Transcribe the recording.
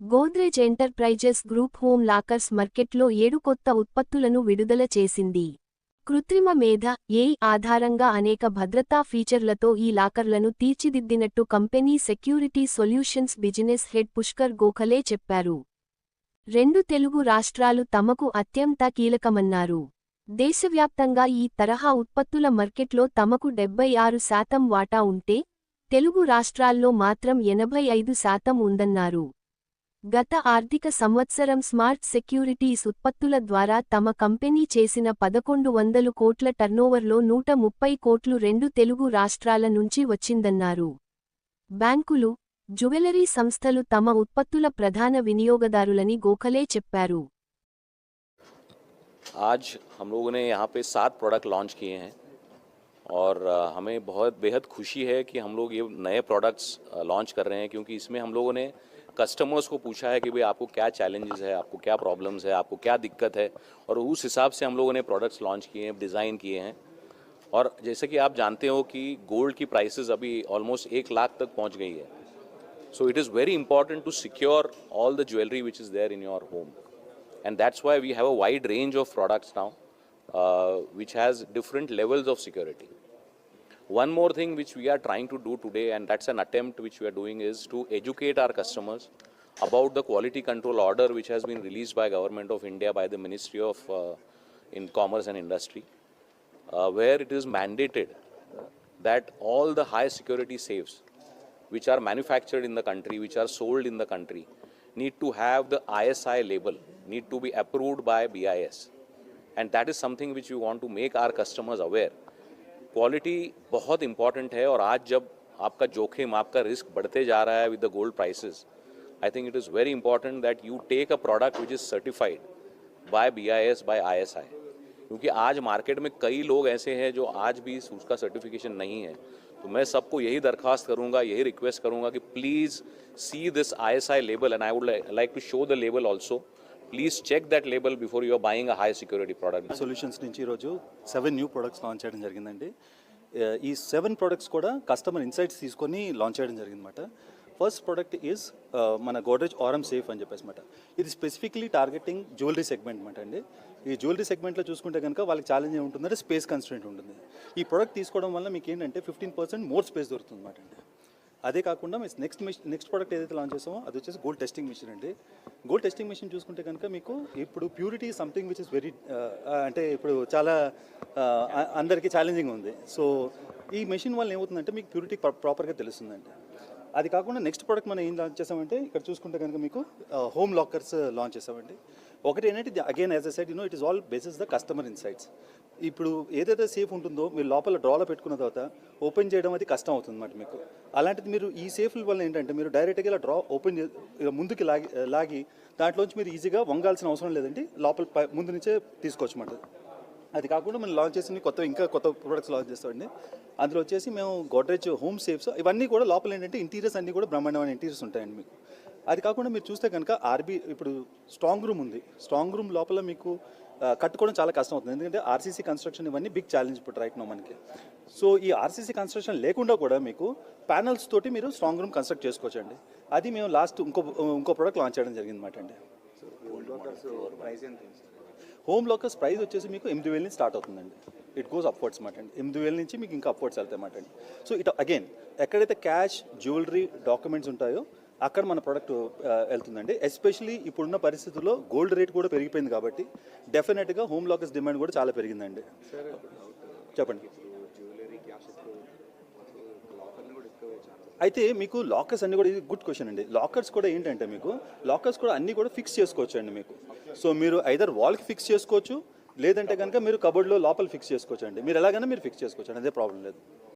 Godrej enterprises group home lockers మార్కెట్లో ఏడు కొత్త ఉత్పత్తులను విడుదల చేసింది. కృత్రిమ మేధ ఏఐ ఆధారంగా అనేక భద్రతా ఫీచర్లతో ఈ లాకర్లను తీర్చిదిద్దినట్టు company security solutions business head Pushkar Gokhale చెప్పారు. రెండు తెలుగు రాష్ట్రాలు తమకు అత్యంత కీలకమన్నారు. దేశవ్యాప్తంగా ఈ తరహా ఉత్పత్తుల మార్కెట్లో తమకు డెబ్బై ఆరు శాతం వాటా ఉంటే తెలుగు రాష్ట్రాల్లో మాత్రం ఎనభై ఐదు శాతం ఉందన్నారు. గత ఆర్థిక సంవత్సరం స్మార్ట్ సెక్యూరిటీస్ ఉత్పత్తుల ద్వారా తమ కంపెనీ చేసిన పదకొండు వందలు కోట్ల టర్నోవర్లో నూట ముప్పై కోట్లు రెండు తెలుగు రాష్ట్రాల నుంచి వచ్చిందన్నారు బ్యాంకులు జ్యువెలరీ సంస్థలు తమ ఉత్పత్తుల ప్రధాన వినియోగదారులని గోఖలే చెప్పారు आज हम लोगों ने यहाँ पे सात प्रोडक्ट लॉन्च किए हैं और हमें बहुत बेहद खुशी है कि हम लोग ये नए प्रोडक्ट्स लॉन्च कर रहे हैं क्योंकि इसमें हम लोगों ने कस्टमर्स को पूछा है कि भाई आपको क्या चैलेंजेस है आपको क्या प्रॉब्लम्स है आपको क्या दिक्कत है और उस हिसाब से हम लोगों ने प्रोडक्ट्स लॉन्च किए हैं डिज़ाइन किए हैं। और जैसे कि आप जानते हो कि गोल्ड की प्राइसेस अभी ऑलमोस्ट एक लाख तक पहुँच गई है। So it is very important to secure all the jewellery which is there in your home and that's why we have a wide range of products now, uh, which has different levels of security. One more thing which we are trying to do today, and that's an attempt which we are doing, is to educate our customers about the quality control order which has been released by Government of India by the Ministry of uh, in Commerce and Industry, uh, where it is mandated that all the high security safes which are manufactured in the country, which are sold in the country, need to have the ISI label, need to be approved by BIS. And that is something which you want to make our customers aware quality बहुत important है और आज जब आपका जोखिम, आपका risk बढ़ते जा रहा है with the gold prices I think it is very important that you take a product which is certified by B I S by I S I क्योंकि आज मार्केट में कई लोग ऐसे हैं जो आज भी उसका सर्टिफिकेशन नहीं है। तो मैं सबको यही दरखास्त करूँगा, यही रिक्वेस्ट करूँगा कि please see this I S I label and I would like to show the label also please check that label before you're buying a high security product solutions నుంచి ఈరోజు సెవెన్ న్యూ ప్రొడక్ట్స్ లాంచ్ చేయడం జరిగిందండి. ఈ seven products కూడా customer insights తీసుకొని launch చేయడం జరిగిందన్నమాట. First product is మన గోడ్రేజ్ ఆరం సేఫ్ అని చెప్పేసి అనమాట ఇది స్పెసిఫిక్లీ టార్గెటింగ్ జ్యువెలరీ సెగ్మెంట్ అనమాట అండి. ఈ జ్యువెలరీ సెగ్మెంట్లో చూసుకుంటే కనుక వాళ్ళకి ఛాలెంజ్ ఏముంటుందంటే స్పేస్ కన్స్టెంట్ ఉంటుంది. ఈ ప్రోడక్ట్ తీసుకోవడం వల్ల మీకు ఏంటంటే ఫిఫ్టీన్ పర్సెంట్ మోర్ స్పేస్ దొరుకుతుంది అనమాట అండి. అదే కాకుండా మేము నెక్స్ట్ నెక్స్ట్ ప్రోడక్ట్ ఏదైతే లాంచ్ చేసామో అది వచ్చేసి గోల్డ్ టెస్టింగ్ మిషన్ అండి. గోల్డ్ టెస్టింగ్ మిషన్ చూసుకుంటే కనుక మీకు ఇప్పుడు purity something which is very అంటే ఇప్పుడు చాలా uh, అందరికీ ఛాలెంజింగ్ ఉంది. సో ఈ మెషిన్ వల్ల ఏమవుతుందంటే మీకు ప్యూరిటీ ప్రాపర్గా తెలుస్తుందండి. అది కాకుండా నెక్స్ట్ ప్రోడక్ట్ మనం ఏం లాంచ్ చేసామంటే ఇక్కడ చూసుకుంటే కనుక మీకు హోమ్ లాకర్స్ లాంచ్ చేసామండి ఒకటి ఏంటంటే again as aside you know it is all basis the customer insights ఇప్పుడు ఏదైతే సేఫ్ ఉంటుందో మీరు లోపల డ్రాలో పెట్టుకున్న తర్వాత ఓపెన్ చేయడం అది కష్టం అవుతుంది అన్నమాట మీకు. అలాంటిది మీరు ఈ సేఫ్ల వల్ల ఏంటంటే మీరు డైరెక్ట్గా ఇలా డ్రా ఓపెన్ చే ముందుకి లాగి లాగి దాంట్లోంచి మీరు ఈజీగా వంగాల్సిన అవసరం లేదండి. లోపల పై- ముందు నుంచే తీసుకోవచ్చు అన్నమాట అది కాకుండా మనం లాంచ్ చేసిన కొత్త ఇంకా కొత్త ప్రొడక్ట్స్ లాంచ్ చేస్తామండి. అందులో వచ్చేసి మేము గోడ్రేజ్ హోమ్ సేఫ్స్ ఇవన్నీ కూడా లోపల ఏంటంటే ఇంటీరియర్స్ అన్నీ కూడా బ్రహ్మాండమైన ఇంటీరియర్స్ ఉంటాయండి మీకు. అది కాకుండా మీరు చూస్తే కనుక ఆర్బీ ఇప్పుడు స్ట్రాంగ్ రూమ్ ఉంది. స్ట్రాంగ్ రూమ్ లోపల మీకు కట్టుకోవడం చాలా కష్టం అవుతుంది ఎందుకంటే ఆర్సీసీ కన్స్ట్రక్షన్ ఇవన్నీ బిగ్ ఛాలెంజ్ ఇప్పుడు రైట్ నో మనకి. సో ఈ ఆర్సీసీ కన్స్ట్రక్షన్ లేకుండా కూడా మీకు ప్యానల్స్ తోటి మీరు స్ట్రాంగ్ రూమ్ కన్స్ట్రక్ట్ చేసుకోవచ్చు అండి అది మేము లాస్ట్ ఇంకో ఇంకో ప్రోడక్ట్ లాంచ్ చేయడం జరిగింది అనమాట అండి. హోమ్ లోకర్స్ ప్రైస్ వచ్చేసి మీకు ఎనిమిది వేల నుంచి స్టార్ట్ అవుతుందండి. ఇట్ గోస్ అప్వర్డ్స్ మాట అండి. ఎనిమిది వేల నుంచి మీకు ఇంకా అప్వర్డ్స్ వెళ్తాయి మాట అండి. సో ఇట్ అగైన్ ఎక్కడైతే క్యాష్ జ్యువెలరీ డాక్యుమెంట్స్ ఉంటాయో అక్కడ మన ప్రోడక్ట్ వెళ్తుందండి. ఎస్పెషలీ ఇప్పుడున్న పరిస్థితుల్లో గోల్డ్ రేట్ కూడా పెరిగిపోయింది కాబట్టి డెఫినెట్గా హోమ్ లాకర్స్ డిమాండ్ కూడా చాలా పెరిగిందండి. చెప్పండి. అయితే మీకు లాకర్స్ అన్ని కూడా ఇది గుడ్ క్వశ్చన్ అండి. లాకర్స్ కూడా ఏంటంటే మీకు లాకర్స్ కూడా అన్ని కూడా ఫిక్స్ చేసుకోవచ్చు అండి మీకు. సో మీరు ఐదర్ వాల్కి ఫిక్స్ చేసుకోవచ్చు లేదంటే కనుక మీరు కబోర్డ్లో లోపల ఫిక్స్ చేసుకోవచ్చు అండి మీరు ఎలాగైనా మీరు ఫిక్స్ చేసుకోవచ్చు అండి అదే ప్రాబ్లం లేదు.